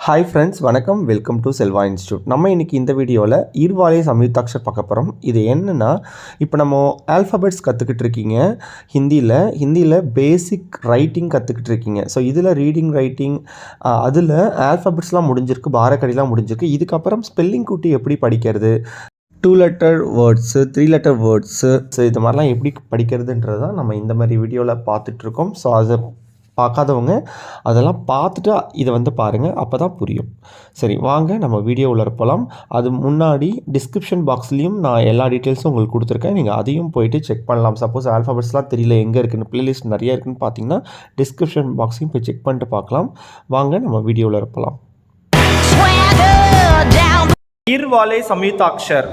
Hi friends வணக்கம். Welcome to Selva institute நம்ம இன்றைக்கி இந்த வீடியோவில் ஈர்வாலே சம்யுக்தாக்ஷர் பார்க்க போகிறோம் இது என்னென்னா இப்போ நம்ம ஆல்ஃபபெட்ஸ் கற்றுக்கிட்டு இருக்கீங்க. ஹிந்தியில் ஹிந்தியில் பேசிக் ரைட்டிங் கற்றுக்கிட்டு இருக்கீங்க. ஸோ இதில் ரீடிங் ரைட்டிங் அதில் ஆல்ஃபபெட்ஸ்லாம் முடிஞ்சிருக்கு பாரக்கடிலாம் முடிஞ்சிருக்கு. இதுக்கப்புறம் ஸ்பெல்லிங் கூட்டி எப்படி படிக்கிறது? Two letter words three letter words so இது மாதிரிலாம் எப்படி படிக்கிறதுன்றது தான் நம்ம இந்த மாதிரி வீடியோவில் பார்த்துட்ருக்கோம் ஸோ அதை பார்க்காதவங்க அதெல்லாம் பார்த்துட்டு இதை வந்து பாருங்கள் அப்போ தான் புரியும். சரி வாங்க நம்ம வீடியோவில் போகலாம் அது முன்னாடி டிஸ்கிரிப்ஷன் பாக்ஸ்லேயும் நான் எல்லா டீட்டெயில்ஸும் உங்களுக்கு கொடுத்துருக்கேன். நீங்கள் அதையும் போயிட்டு செக் பண்ணலாம். சப்போஸ் ஆல்ஃபாபெட்ஸ்லாம் தெரியல எங்கே இருக்குன்னு ப்ளேலிஸ்ட் நிறையா இருக்குன்னு பார்த்தீங்கன்னா டிஸ்கிரிப்ஷன் பாக்ஸையும் போய் செக் பண்ணிட்டு பார்க்கலாம். வாங்க நம்ம வீடியோவில் இருப்பலாம் இர்வாலே ஈர்வாலே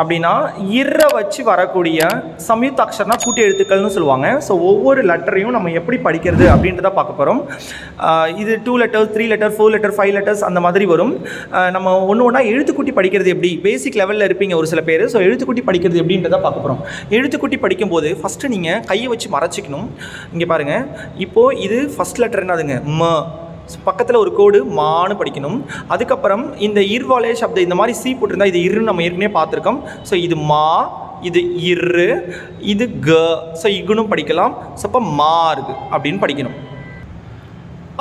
அப்படின்னா இர்ற வச்சு வரக்கூடிய சம்யுக்தாக்ஷர்னா கூட்டி எழுத்துக்கள்னு சொல்லுவாங்க. ஸோ ஒவ்வொரு லெட்டரையும் நம்ம எப்படி படிக்கிறது அப்படின்றத பார்க்க போகிறோம் இது two letters three letter four letter five letters அந்த மாதிரி வரும். நம்ம ஒன்று ஒன்றா எழுத்துக்கூட்டி படிக்கிறது எப்படி? பேசிக் லெவலில் இருப்பீங்க ஒரு சில பேர். ஸோ எழுத்துக்கூட்டி படிக்கிறது எப்படின்றத பார்க்க போகிறோம் எழுத்துக்கூட்டி படிக்கும்போது ஃபஸ்ட்டு நீங்கள் கையை வச்சு மறைச்சிக்கணும். இங்கே பாருங்கள் இப்போது இது ஃபஸ்ட் லெட்டர் என்னதுங்க? ம. பக்கத்தில் ஒரு கோடு மான்னு படிக்கணும். அதுக்கப்புறம் இந்த இர்வாலே சப்தம் இந்த மாதிரி சி போட்டிருந்தா இது இருன்னு நம்ம ஏற்கனவே பார்த்துருக்கோம். ஸோ இது மா இது இரு இது க ஸோ இகுனும் படிக்கலாம். ஸோ அப்போ மார்க் அப்படின்னு படிக்கணும்.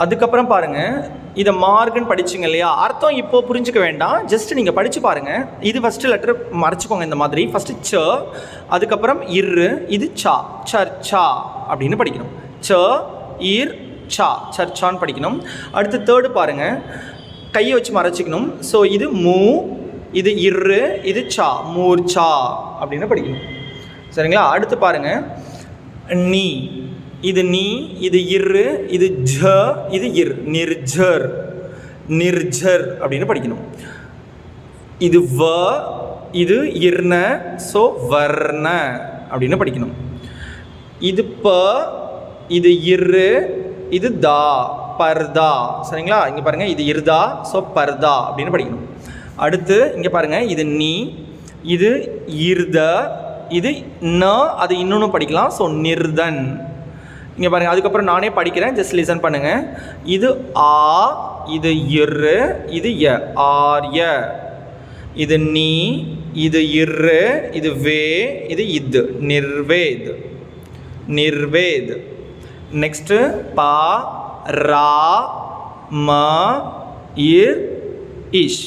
அதுக்கப்புறம் பாருங்கள் இதை மார்க்குன்னு படிச்சிங்க இல்லையா? அர்த்தம் இப்போ புரிஞ்சுக்க வேண்டாம். ஜஸ்ட் நீங்கள் படித்து பாருங்கள் இது ஃபஸ்ட்டு லெட்டர் மறைச்சிக்கோங்க இந்த மாதிரி. ஃபஸ்ட்டு ச அதுக்கப்புறம் இரு இது சா சர் சா அப்படின்னு படிக்கணும். ச இர் சா சர்ச்சான்னு படிக்கணும். அடுத்து தேர்டு பாருங்கள் கையை வச்சு மறைச்சிக்கணும். ஸோ இது மூ இது இரு இது சா மூர்ச்சா அப்படின்னு படிக்கணும். சரிங்களா? அடுத்து பாருங்கள் நீ இது நீ இது இரு இது ஜ இது இர் நிர்ஜர் நிர்ஜர் அப்படின்னு படிக்கணும். இது வ இது இர்ன ஸோ வர்ண அப்படின்னு படிக்கணும். இது ப இது இரு இது தா பர்தா. சரிங்களா? இங்கே பாருங்கள் இது இருதா ஸோ பர்தா அப்படின்னு படிக்கணும். அடுத்து இங்கே பாருங்கள் இது நீ இது இருத இது ந அது இன்னொன்று படிக்கலாம் ஸோ நிர்தன். இங்கே பாருங்கள் அதுக்கப்புறம் நானே படிக்கிறேன் ஜஸ்ட் லிசன் பண்ணுங்கள் இது ஆ இது இரு இது ய ஆர்ய. இது நீ இது இரு இது வே இது இது நிர்வேத். நிர்வேத். நெக்ஸ்ட்டு பா ரா ம இர் இஷ்.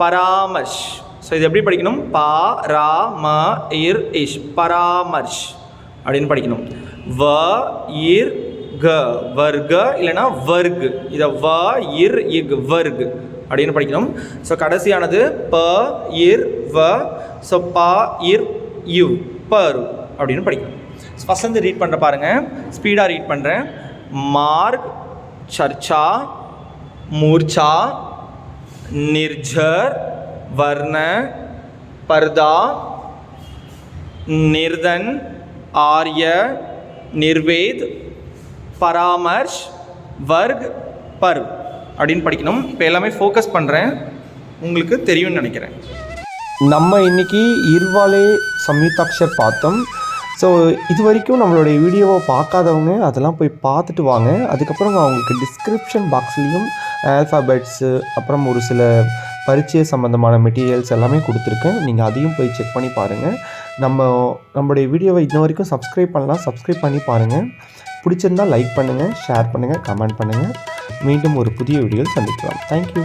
பராமர்ஷ். ஸோ இது எப்படி படிக்கணும்? பா ரா ம இர் இஷ். பராமர்ஷ் அப்படின்னு படிக்கணும். வ இர் க. வர்க இல்லைன்னா வர்க். இதை வ இர் இக் வர்க் அப்படின்னு படிக்கணும். ஸோ கடைசியானது ப இர் வ. ஸோ பா இர் யு பரு அப்படின்னு படிக்கணும். ஃபஸ்ட்லேருந்து ரீட் பண்ணுற பாருங்கள் ஸ்பீடாக ரீட் பண்ணுறேன் மார்க் சர்ச்சா மூர்ச்சா நிர்ஜர் வர்ண பர்தா நிர்தன் ஆரிய நிர்வேத் பராமர்ஷ் வர்க் பர் அப்படின்னு படிக்கணும். இப்போ எல்லாமே ஃபோக்கஸ் பண்ணுறேன் உங்களுக்கு தெரியும்னு நினைக்கிறேன். நம்ம இன்னைக்கு இர்வாலே சம்யுக்தாட்சர் பார்த்தோம். ஸோ இது வரைக்கும் நம்மளுடைய வீடியோவை பார்க்காதவங்க அதெல்லாம் போய் பார்த்துட்டு வாங்க. அதுக்கப்புறம் நான் டிஸ்கிரிப்ஷன் பாக்ஸ்லேயும் ஆல்ஃபாபெட்ஸு அப்புறம் ஒரு சில பரிச்சய சம்மந்தமான மெட்டீரியல்ஸ் எல்லாமே கொடுத்துருக்கேன். நீங்கள் அதையும் போய் செக் பண்ணி பாருங்கள் நம்ம நம்மளுடைய வீடியோவை இன்ன வரைக்கும் சப்ஸ்கிரைப் பண்ணலாம். சப்ஸ்கிரைப் பண்ணி பாருங்கள் பிடிச்சிருந்தால் லைக் பண்ணுங்கள் ஷேர் பண்ணுங்கள் கமெண்ட் பண்ணுங்கள் மீண்டும் ஒரு புதிய வீடியோவில் சந்திக்கலாம். தேங்க்யூ